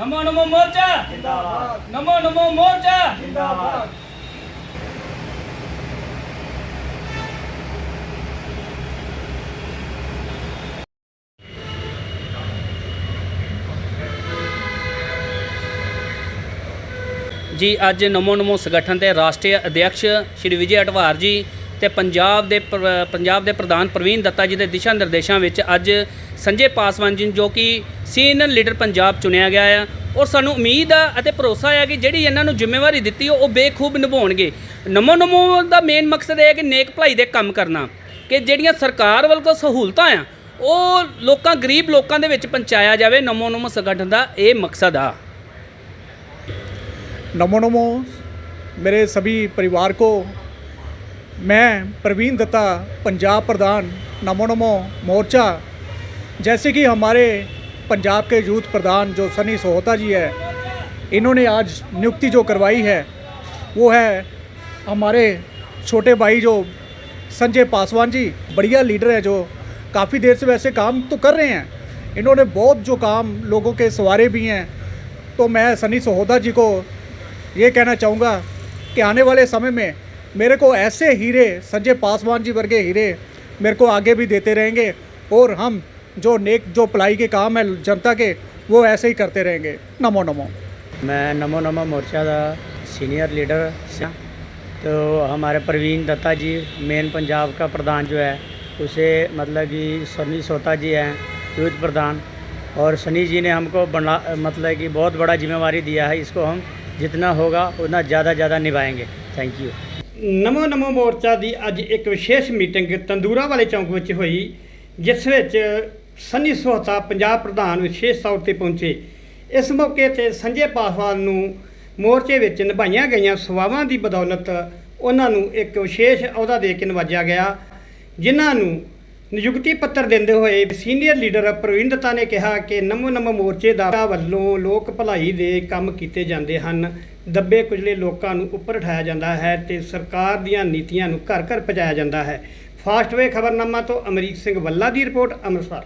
ਨਮੋ ਨਮੋ ਮੋਰਚਾ। ਜਿੰਦਾਬਾਦ। ਨਮੋ ਨਮੋ ਮੋਰਚਾ। ਜਿੰਦਾਬਾਦ। ਜੀ ਅੱਜ ਨਮੋ ਨਮੋ ਸੰਗਠਨ ਦੇ ਰਾਸ਼ਟਰੀ ਅਧਿਕਸ਼ ਸ਼੍ਰੀ ਵਿਜੇ ਅਟਵਾਰ ਜੀ ਤੇ ਪੰਜਾਬ ਦੇ ਪ੍ਰ- ਪੰਜਾਬ ਦੇ ਪ੍ਰਧਾਨ ਪ੍ਰਵੀਨ ਦੱਤਾ ਜੀ ਦੇ ਦਿਸ਼ਾ ਨਿਰਦੇਸ਼ਾਂ ਵਿੱਚ ਅੱਜ ਸੰਜੇ ਪਾਸਵਾਨ ਜੀ ਨੂੰ ਜੋ ਕਿ ਸੀਨੀਅਰ ਲੀਡਰ ਪੰਜਾਬ ਚੁਣਿਆ ਗਿਆ ਆ ਔਰ ਸਾਨੂੰ ਉਮੀਦ ਆ ਅਤੇ ਭਰੋਸਾ ਆ ਕਿ ਜਿਹੜੀ ਇਹਨਾਂ ਨੂੰ ਜ਼ਿੰਮੇਵਾਰੀ ਦਿੱਤੀ ਉਹ ਬੇਖੂਬ ਨਿਭਾਉਣਗੇ ਨਮੋ ਨਮੋ ਦਾ ਮੇਨ ਮਕਸਦ ਇਹ ਹੈ ਕਿ ਨੇਕ ਭਲਾਈ ਦੇ ਕੰਮ ਕਰਨਾ ਕਿ ਜਿਹੜੀਆਂ ਸਰਕਾਰ ਵੱਲੋਂ ਸਹੂਲਤਾਂ ਆ ਉਹ ਲੋਕਾਂ ਗਰੀਬ ਲੋਕਾਂ ਦੇ ਵਿੱਚ ਪਹੁੰਚਾਇਆ ਜਾਵੇ ਨਮੋ ਨਮੋ ਸੰਗਠਨ ਦਾ ਇਹ ਮਕਸਦ ਆ नमो नमो मेरे सभी परिवार को मैं प्रवीण दत्ता, पंजाब प्रधान, नमो नमो मोर्चा। जैसे कि हमारे पंजाब के यूथ प्रधान जो सनी सोहता जी है, इन्होंने आज नियुक्ति जो करवाई है, वो है हमारे छोटे भाई जो संजय पासवान जी, बढ़िया लीडर है जो काफ़ी देर से वैसे काम तो कर रहे हैं। इन्होंने बहुत जो काम लोगों के सवारे भी हैं। तो मैं सनी सोहोदा जी को ये कहना चाहूँगा कि आने वाले समय में मेरे को ऐसे हीरे, संजय पासवान जी वर्गे हीरे मेरे को आगे भी देते रहेंगे और हम जो नेक, जो पलाई के काम है जनता के, वो ऐसे ही करते रहेंगे। नमो नमो। मैं नमो नमो मोर्चा का सीनियर लीडर तो हमारे प्रवीण दत्ता जी, मेन पंजाब का प्रधान जो है, उसे मतलब कि सनी सोता जी हैं, यूथ प्रधान। और सनी जी ने हमको बना मतलब कि बहुत बड़ा जिम्मेवारी दिया है, इसको हम जितना होगा उतना ज़्यादा ज़्यादा निभाएँगे। थैंक यू ਨਮੋ ਨਮੋ ਮੋਰਚਾ ਦੀ ਅੱਜ ਇੱਕ ਵਿਸ਼ੇਸ਼ ਮੀਟਿੰਗ ਤੰਦੂਰਾ ਵਾਲੇ ਚੌਂਕ ਵਿੱਚ ਹੋਈ, ਜਿਸ ਵਿੱਚ ਸੰਨੀ ਸੋਹਤਾ ਪੰਜਾਬ ਪ੍ਰਧਾਨ ਵਿਸ਼ੇਸ਼ ਤੌਰ ਤੇ ਪਹੁੰਚੇ। ਇਸ ਮੌਕੇ ਤੇ ਸੰਜੇ ਪਾਸਵਾਨ ਨੂੰ ਮੋਰਚੇ ਵਿੱਚ ਨਿਭਾਈਆਂ ਗਈਆਂ ਸੇਵਾਵਾਂ ਦੀ ਬਦੌਲਤ ਉਹਨਾਂ ਨੂੰ ਇੱਕ ਵਿਸ਼ੇਸ਼ ਅਹੁਦਾ ਦੇ ਕੇ ਨਵਾਜਿਆ ਗਿਆ, ਜਿਨ੍ਹਾਂ ਨੂੰ ਨਿਯੁਕਤੀ ਪੱਤਰ ਦਿੰਦੇ ਹੋਏ ਸੀਨੀਅਰ ਲੀਡਰ ਪ੍ਰਵੀਨ ਦਤਾ ਨੇ ਕਿਹਾ ਕਿ ਨਮੋ ਨਮੋ ਮੋਰਚੇ ਦਾ ਵੱਲੋਂ ਲੋਕ ਭਲਾਈ ਦੇ ਕੰਮ ਕੀਤੇ ਜਾਂਦੇ ਹਨ। ਦੱਬੇ ਕੁਚਲੇ ਲੋਕਾਂ ਨੂੰ ਉੱਪਰ ਉਠਾਇਆ ਜਾਂਦਾ ਹੈ ਤੇ ਸਰਕਾਰ ਦੀਆਂ ਨੀਤੀਆਂ ਨੂੰ ਘਰ ਘਰ ਪਹੁੰਚਾਇਆ ਜਾਂਦਾ ਹੈ। ਫਾਸਟਵੇ ਖਬਰਨਾਮਾ ਤੋਂ ਅਮਰੀਕ ਸਿੰਘ ਵੱਲਾ ਦੀ ਰਿਪੋਰਟ, ਅੰਮ੍ਰਿਤਸਰ।